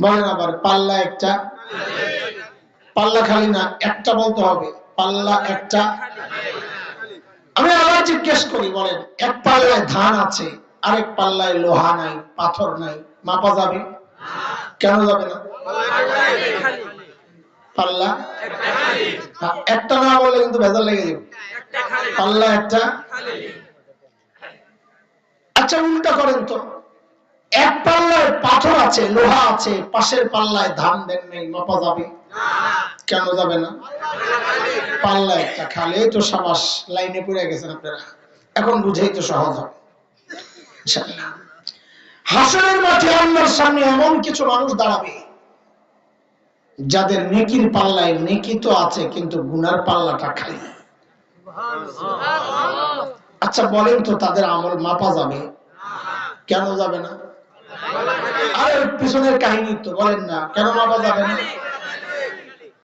বলেন আবার পাল্লা একটা। পাল্লা খালি না একটা বলতে হবে। পাল্লা একটা। আমি আবার জিজ্ঞেস করি বলেন এক পাল্লায় ধান আছে আরেক পাল্লায় লোহা নাই পাথর নাই মাপা যাবে? কেন যাবে না? পাল্লা? হ্যাঁ, একটা না বললে কিন্তু ভেজাল লেগে যাবে। পাল্লা একটা? আচ্ছা উল্টা করেন তো। পাল্লায় পাথর আছে, লোহা আছে, পাশের পাল্লায় ধান দেন নেই, মাপা যাবে? কেন যাবে না? পাল্লা একটা খালি, তো সাবাস লাইনে পড়ে গেছেন আপনারা। এখন বুঝেই তো সহজ হবে। হাসরের মাঠে আল্লাহর সামনে এমন কিছু মানুষ দাঁড়াবে, যাদের নেকির পাল্লায় নেকি তো আছে, কিন্তু গুনার পাল্লাটা খালি। আচ্ছা বলেন তো তাদের আমল মাপা যাবে? কেন যাবে না? আরে পিছনের কাহিনী তো বলেন না কেন মাপা যাবে